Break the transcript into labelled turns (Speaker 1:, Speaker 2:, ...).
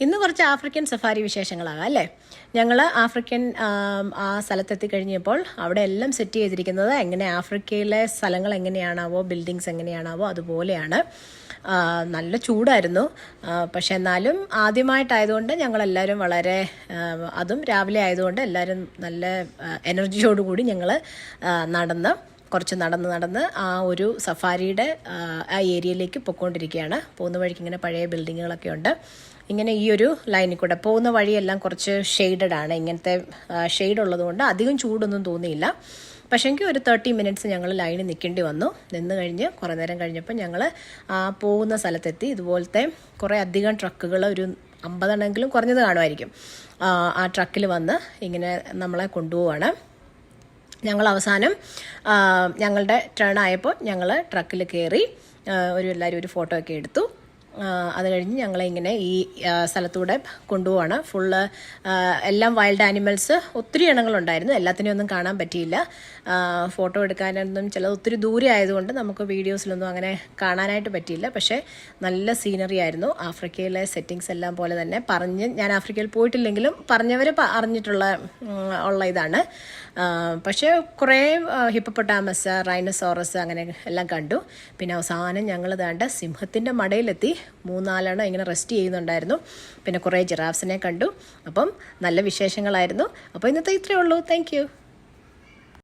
Speaker 1: ഇന്ന് കുറച്ച് African safari വിശേഷങ്ങളാകാം അല്ലേ? ഞങ്ങൾ ആഫ്രിക്കൻ ആ സ്ഥലത്തെത്തി കഴിഞ്ഞപ്പോൾ അവിടെ എല്ലാം സെറ്റ് ചെയ്തിരിക്കുന്നത് എങ്ങനെ ആഫ്രിക്കയിലെ സ്ഥലങ്ങൾ എങ്ങനെയാണാവോ ബിൽഡിങ്സ് എങ്ങനെയാണാവോ അതുപോലെയാണ്. നല്ല ചൂടായിരുന്നു. പക്ഷെ എന്നാലും ആദ്യമായിട്ടായതുകൊണ്ട് ഞങ്ങളെല്ലാവരും വളരെ അതും രാവിലെ ആയതുകൊണ്ട് എല്ലാവരും നല്ല എനർജിയോടുകൂടി ഞങ്ങൾ നടന്ന് കുറച്ച് നടന്ന് നടന്ന് ആ ഒരു സഫാരിയുടെ ആ, ഏരിയയിലേക്ക് പൊയ്ക്കൊണ്ടിരിക്കുകയാണ് പോകുന്ന വഴിക്ക് ഇങ്ങനെ പഴയ ബിൽഡിങ്ങുകളൊക്കെ ഉണ്ട്. ഇങ്ങനെ ഈ ഒരു ലൈനിൽ കൂടെ പോകുന്ന വഴിയെല്ലാം കുറച്ച് ഷെയ്ഡഡ് ആണ്. ഇങ്ങനത്തെ ഷെയ്ഡ് ഉള്ളതുകൊണ്ട് അധികം ചൂടൊന്നും തോന്നിയില്ല. പക്ഷേങ്കിൽ ഒരു തേർട്ടി മിനിറ്റ്സ് ഞങ്ങൾ ലൈനിൽ നിൽക്കേണ്ടി വന്നു. നിന്ന് കഴിഞ്ഞ് കുറേ നേരം കഴിഞ്ഞപ്പോൾ ഞങ്ങൾ ആ പോകുന്ന സ്ഥലത്തെത്തി. ഇതുപോലത്തെ കുറേ അധികം ട്രക്കുകൾ ഒരു അമ്പതെണ്ണെങ്കിലും കുറഞ്ഞത് കാണുമായിരിക്കും. ആ ട്രക്കിൽ വന്ന് ഇങ്ങനെ നമ്മളെ കൊണ്ടുപോവാണ്. ഞങ്ങൾ അവസാനം ഞങ്ങളുടെ ടേൺ ആയപ്പോൾ ഞങ്ങൾ ട്രക്കിൽ കയറി ഒരു എല്ലാവരും ഒരു ഫോട്ടോ ഒക്കെ എടുത്തു. അത് കഴിഞ്ഞ് ഞങ്ങളെ ഇങ്ങനെ ഈ സ്ഥലത്തൂടെ കൊണ്ടുപോവാണ്. ഫുള്ള് എല്ലാം വൈൽഡ് ആനിമൽസ് ഒത്തിരി ഇനങ്ങളുണ്ടായിരുന്നു. എല്ലാത്തിനെയും ഒന്നും കാണാൻ പറ്റിയില്ല. ഫോട്ടോ എടുക്കാനൊന്നും ചില ഒത്തിരി ദൂരെ ആയതുകൊണ്ട് നമുക്ക് വീഡിയോസിലൊന്നും അങ്ങനെ കാണാനായിട്ട് പറ്റിയില്ല. പക്ഷേ നല്ല സീനറി ആയിരുന്നു. ആഫ്രിക്കയിലെ സെറ്റിങ്സ് എല്ലാം പോലെ തന്നെ പറഞ്ഞ് ഞാൻ ആഫ്രിക്കയിൽ പോയിട്ടില്ലെങ്കിലും പറഞ്ഞവർ അറിഞ്ഞിട്ടുള്ള ഉള്ള ഇതാണ്. പക്ഷേ കുറേ ഹിപ്പപ്പൊട്ടാമസ് റൈനസോറസ് അങ്ങനെ എല്ലാം കണ്ടു. പിന്നെ അവസാനം ഞങ്ങൾ ദാണ്ട് സിംഹത്തിന്റെ മടയിലെത്തി. മൂന്നാലെണ്ണം ഇങ്ങനെ റെസ്റ്റ് ചെയ്യുന്നുണ്ടായിരുന്നു. പിന്നെ കുറേ ജിറാഫ്സിനെ കണ്ടു. അപ്പം നല്ല വിശേഷങ്ങളായിരുന്നു. അപ്പോൾ ഇന്നത്തെ ഇത്രയേ ഉള്ളൂ. താങ്ക്